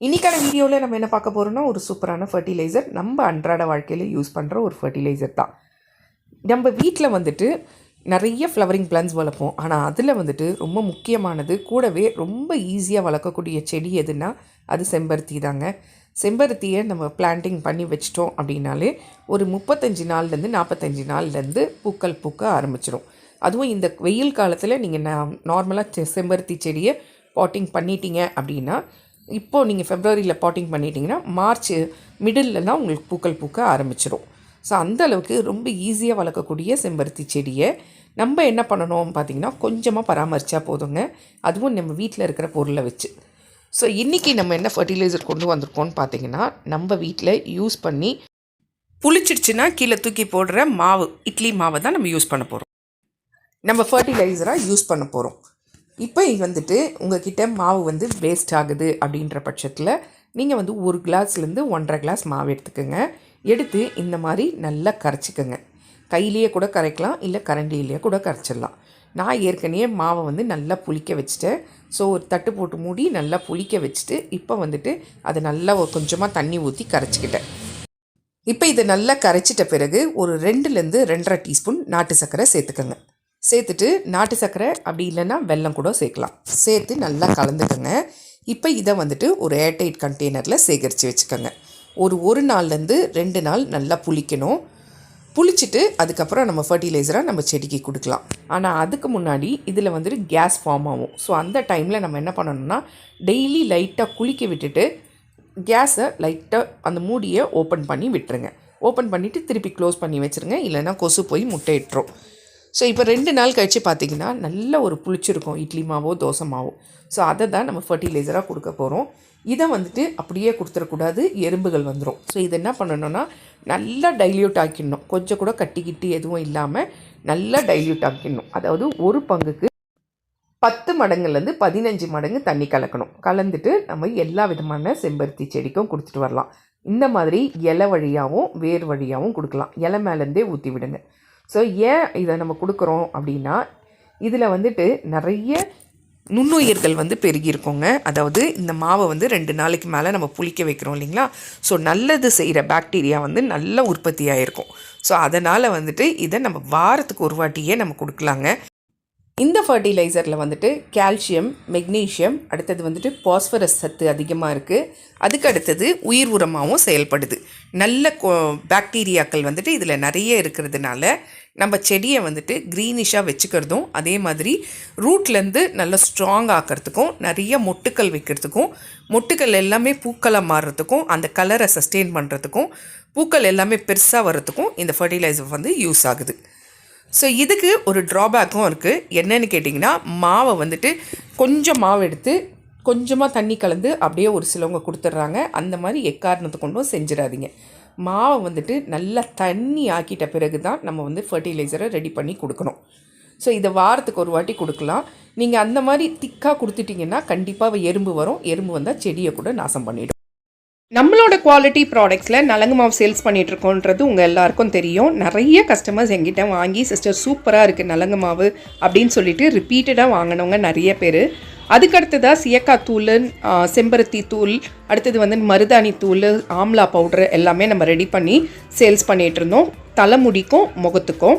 இன்றைக்கான வீடியோவில் நம்ம என்ன பார்க்க போகிறோம்னா ஒரு சூப்பரான ஃபர்டிலைசர் நம்ம அன்றாட வாழ்க்கையில் யூஸ் பண்ணுற ஒரு ஃபர்டிலைசர் தான். நம்ம வீட்டில் வந்துட்டு நிறைய ஃப்ளவரிங் பிளான்ஸ் வளர்ப்போம். ஆனால் அதில் வந்துட்டு ரொம்ப முக்கியமானது கூடவே ரொம்ப ஈஸியாக வளர்க்கக்கூடிய செடி எதுனா அது செம்பருத்தி தாங்க. செம்பருத்தியை நம்ம பிளான்டிங் பண்ணி வச்சிட்டோம் அப்படின்னாலே ஒரு முப்பத்தஞ்சு நாள்லேருந்து நாற்பத்தஞ்சு நாள்லேருந்து பூக்கள் பூக்க ஆரம்பிச்சிடும் அதுவும் இந்த வெயில் காலத்தில் நீங்கள் நார்மலாக செம்பருத்தி செடியை பாட்டிங் பண்ணிட்டீங்க அப்படின்னா இப்போது நீங்கள் ஃபெப்ரவரியில் பாட்டிங் பண்ணிட்டீங்கன்னா மார்ச் மிடில்லலாம் உங்களுக்கு பூக்கள் பூக்க ஆரம்பிச்சிடும் ஸோ அந்த அளவுக்கு ரொம்ப ஈஸியாக வளர்க்கக்கூடிய செம்பருத்தி செடியை நம்ம என்ன பண்ணணும் பார்த்தீங்கன்னா கொஞ்சமாக பராமரித்தா போதுங்க. அதுவும் நம்ம வீட்டில் இருக்கிற பொருளை வச்சு. ஸோ இன்றைக்கி நம்ம என்ன ஃபர்டிலைசர் கொண்டு வந்திருக்கோம்னு பார்த்தீங்கன்னா நம்ம வீட்டில் யூஸ் பண்ணி புளிச்சிடுச்சுன்னா கீழே தூக்கி போடுற மாவு இட்லி மாவை தான் நம்ம யூஸ் பண்ண போகிறோம் நம்ம ஃபர்டிலைசராக யூஸ் பண்ண போகிறோம் இப்போ வந்துட்டு உங்ககிட்ட மாவு வந்து வேஸ்ட் ஆகுது அப்படின்ற பட்சத்தில் நீங்கள் வந்து ஒரு கிளாஸ்லேருந்து ஒன்றரை கிளாஸ் மாவு எடுத்துக்கோங்க. எடுத்து இந்த மாதிரி நல்லா கரைச்சிக்கோங்க. கையிலேயே கூட கரைக்கலாம் இல்லை கரண்டியிலேயே கூட கரைச்சிடலாம். நான் ஏற்கனவே மாவை வந்து நல்லா புளிக்க வச்சுட்டேன். ஸோ ஒரு தட்டு போட்டு மூடி நல்லா புளிக்க வச்சுட்டு இப்போ வந்துட்டு அதை நல்லா ஒரு கொஞ்சமாக தண்ணி ஊற்றி கரைச்சிக்கிட்டேன். இப்போ இதை நல்லா கரைச்சிட்ட பிறகு ஒரு ரெண்டுலேருந்து ரெண்டரை டீஸ்பூன் நாட்டு சர்க்கரை சேர்த்துக்கோங்க. சேர்த்துட்டு நாட்டு சர்க்கரை அப்படி இல்லைன்னா வெல்லம் கூட சேர்க்கலாம். சேர்த்து நல்லா கலந்துக்கோங்க. இப்போ இதை வந்துட்டு ஒரு ஏர்டைட் கண்டெய்னரில் சேகரித்து வச்சுக்கோங்க. ஒரு ஒரு நாள்லேருந்து ரெண்டு நாள் நல்லா புளிக்கணும். புளிச்சிட்டு அதுக்கப்புறம் நம்ம ஃபர்டிலைசராக நம்ம செடிக்கு கொடுக்கலாம். ஆனால் அதுக்கு முன்னாடி இதில் வந்துட்டு கேஸ் ஃபார்ம் ஆகும். ஸோ அந்த டைமில் நம்ம என்ன பண்ணணும்னா டெய்லி லைட்டாக குளிக்க விட்டுட்டு கேஸை லைட்டாக அந்த மூடியை ஓப்பன் பண்ணி விட்டுருங்க. ஓப்பன் பண்ணிவிட்டு திருப்பி க்ளோஸ் பண்ணி வச்சுருங்க. இல்லைன்னா கொசு போய் முட்டை இட்டுரும். ஸோ இப்போ ரெண்டு நாள் கழித்து பார்த்திங்கன்னா நல்ல ஒரு புளிச்சிருக்கும். இட்லி மாவோ தோசை மாவோ. ஸோ அதை தான் நம்ம ஃபர்டிலைசராக கொடுக்க போகிறோம் இதை வந்துட்டு அப்படியே கொடுத்துடக்கூடாது. எறும்புகள் வந்துடும் ஸோ இது என்ன பண்ணணும்னா நல்லா டைல்யூட் ஆக்கிடணும். கொஞ்சம் கூட கட்டிக்கிட்டு எதுவும் இல்லாமல் நல்லா டைல்யூட் ஆக்கிடணும். அதாவது ஒரு பங்குக்கு பத்து மடங்குலேருந்து பதினஞ்சு மடங்கு தண்ணி கலக்கணும். கலந்துட்டு நம்ம எல்லா விதமான செம்பருத்தி செடிக்கும் கொடுத்துட்டு வரலாம். இந்த மாதிரி இலை வழியாகவும் வேர் வழியாகவும் கொடுக்கலாம். இலை மேலேருந்தே ஊற்றி விடுங்க ஸோ ஏன் இதை நம்ம கொடுக்குறோம் அப்படின்னா இதில் வந்துட்டு நிறைய நுண்ணுயிர்கள் வந்து பெருகியிருக்கோங்க. அதாவது இந்த மாவை வந்து ரெண்டு நாளைக்கு மேலே நம்ம புளிக்க வைக்கிறோம் இல்லைங்களா? ஸோ நல்லது செய்கிற பாக்டீரியா வந்து நல்ல உற்பத்தி ஆகிருக்கும் ஸோ அதனால் வந்துட்டு இதை நம்ம வாரத்துக்கு ஒரு வாட்டியே நம்ம கொடுக்கலாங்க. இந்த ஃபர்டிலைசரில் வந்துட்டு கால்சியம் மெக்னீஷியம் அடுத்தது வந்துட்டு பாஸ்பரஸ் சத்து அதிகமாக இருக்குது அதுக்கு அடுத்தது உயிர் உரமாகவும் செயல்படுது. நல்ல பாக்டீரியாக்கள் வந்துட்டு இதில் நிறைய இருக்கிறதுனால நம்ம செடியை வந்துட்டு க்ரீனிஷாக வச்சுக்கிறதும் அதே மாதிரி ரூட்லேருந்து நல்ல ஸ்ட்ராங் ஆக்கிறதுக்கும் நிறைய மொட்டுக்கள் வைக்கிறதுக்கும் மொட்டுக்கள் எல்லாமே பூக்களாக மாறுறதுக்கும் அந்த கலரை சஸ்டெயின் பண்ணுறதுக்கும் பூக்கள் எல்லாமே பெருசாக வர்றதுக்கும் இந்த ஃபர்டிலைசர் வந்து யூஸ் ஆகுது. ஸோ இதுக்கு ஒரு ட்ராபேக்கும் இருக்குது என்னன்னு கேட்டிங்கன்னா மாவை வந்துட்டு கொஞ்சம் மாவு எடுத்து கொஞ்சமாக தண்ணி கலந்து அப்படியே ஒரு சிலவங்க கொடுத்துட்றாங்க. அந்த மாதிரி எக்காரணத்தை கொண்டும் செஞ்சிடாதீங்க. மாவை வந்துட்டு நல்லா தண்ணி ஆக்கிட்ட பிறகு தான் நம்ம வந்து ஃபர்டிலைசரை ரெடி பண்ணி கொடுக்கணும். ஸோ இதை வாரத்துக்கு ஒரு வாட்டி கொடுக்கலாம். நீங்கள் அந்த மாதிரி திக்காக கொடுத்துட்டிங்கன்னா கண்டிப்பாக எறும்பு வரும். எறும்பு வந்தால் செடியை கூட நாசம் பண்ணிவிடும் நம்மளோட குவாலிட்டி ப்ராடக்ட்ஸில் நலங்கு மாவு சேல்ஸ் பண்ணிகிட்ருக்கோன்றது உங்கள் எல்லாருக்கும் தெரியும். நிறைய கஸ்டமர்ஸ் எங்கிட்ட வாங்கி சிஸ்டர் சூப்பராக இருக்குது நலங்கு மாவு அப்படின்னு சொல்லிட்டு ரிப்பீட்டடாக வாங்கினவங்க நிறைய பேர். அதுக்கடுத்ததாக சியக்காய் தூள் செம்பருத்தி தூள் அடுத்தது வந்து மருதாணி தூள் ஆம்லா பவுட்ரு எல்லாமே நம்ம ரெடி பண்ணி சேல்ஸ் பண்ணிகிட்டு இருந்தோம் தலைமுடிக்கும் முகத்துக்கும்.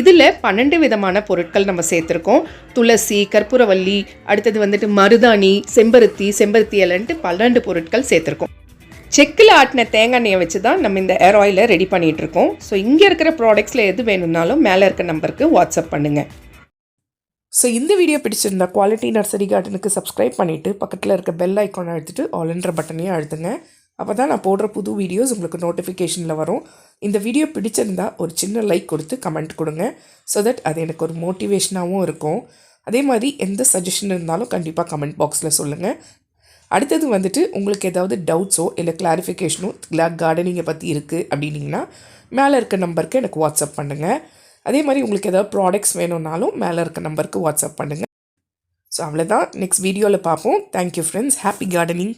இதில் பன்னெண்டு விதமான பொருட்கள் நம்ம சேர்த்துருக்கோம். துளசி கற்பூரவல்லி அடுத்தது வந்துட்டு மருதாணி செம்பருத்தி செம்பருத்தி இலன்ட்டு பன்னெண்டு பொருட்கள் சேர்த்துருக்கோம். செக்கில் ஆட்டின தேங்காய் எண்ணெயை வச்சு தான் நம்ம இந்த ஏர் ஆயிலை ரெடி பண்ணிகிட்டு இருக்கோம் ஸோ இங்கே இருக்கிற ப்ராடக்ட்ஸில் எது வேணும்னாலும் மேலே இருக்க நம்பருக்கு வாட்ஸ்அப் பண்ணுங்கள் ஸோ இந்த வீடியோ பிடிச்சிருந்தா குவாலிட்டி நர்சரி கார்டனுக்கு சப்ஸ்கிரைப் பண்ணிவிட்டு பக்கத்தில் இருக்க பெல் ஐக்கானை அழுத்திட்டு ஆல்ன்ற பட்டனையும் அழுத்துங்க. அப்போ தான் நான் போடுற புது வீடியோஸ் உங்களுக்கு நோட்டிஃபிகேஷனில் வரும். இந்த வீடியோ பிடிச்சிருந்தா ஒரு சின்ன லைக் கொடுத்து கமெண்ட் கொடுங்க. ஸோ தட் அது எனக்கு ஒரு மோட்டிவேஷனாகவும் இருக்கும். அதே மாதிரி எந்த சஜஷன் இருந்தாலும் கண்டிப்பாக கமெண்ட் பாக்ஸில் சொல்லுங்கள் அடுத்தது வந்துட்டு உங்களுக்கு ஏதாவது டவுட்ஸோ இல்லை கிளாரிஃபிகேஷனோ கார்டனிங்கை பற்றி இருக்குது அப்படின்னீங்கன்னா மேலே இருக்க நம்பருக்கு எனக்கு வாட்ஸ்அப் பண்ணுங்கள் அதே மாதிரி உங்களுக்கு ஏதாவது ப்ராடக்ட்ஸ் வேணும்னாலும் மேலே இருக்க நம்பருக்கு வாட்ஸ்அப் பண்ணுங்கள் ஸோ அவ்வளோதான் நெக்ஸ்ட் வீடியோவில் பார்ப்போம். Thank you friends happy gardening